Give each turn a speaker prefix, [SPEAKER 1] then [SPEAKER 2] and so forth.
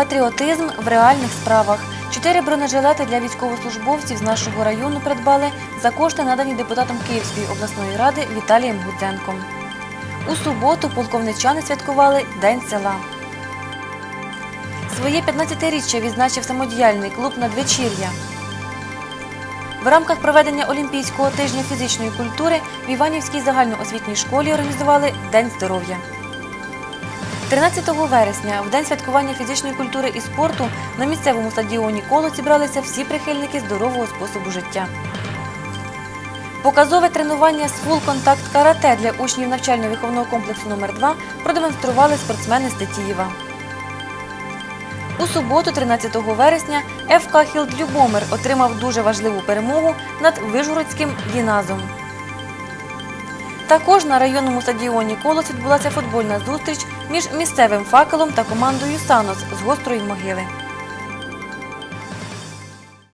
[SPEAKER 1] Патріотизм в реальних справах. Чотири бронежилети для військовослужбовців з нашого району придбали за кошти, надані депутатом Київської обласної ради Віталієм Гудзенком. У суботу полковничани святкували День села. Своє 15-річчя відзначив самодіяльний клуб «Надвечір'я». В рамках проведення Олімпійського тижня фізичної культури в Іванівській загальноосвітній школі організували День здоров'я. 13 вересня, в день святкування фізичної культури і спорту, на місцевому стадіоні коло зібралися всі прихильники здорового способу життя. Показове тренування з фул-контакт карате для учнів навчально-виховного комплексу номер 2 продемонстрували спортсмени з Тетіїва. У суботу, 13 вересня, ФК Хілд Любомир отримав дуже важливу перемогу над Вижгородським Діназом. Також на районному стадіоні Колос відбулася футбольна зустріч між місцевим факелом та командою Санос з гострої могили.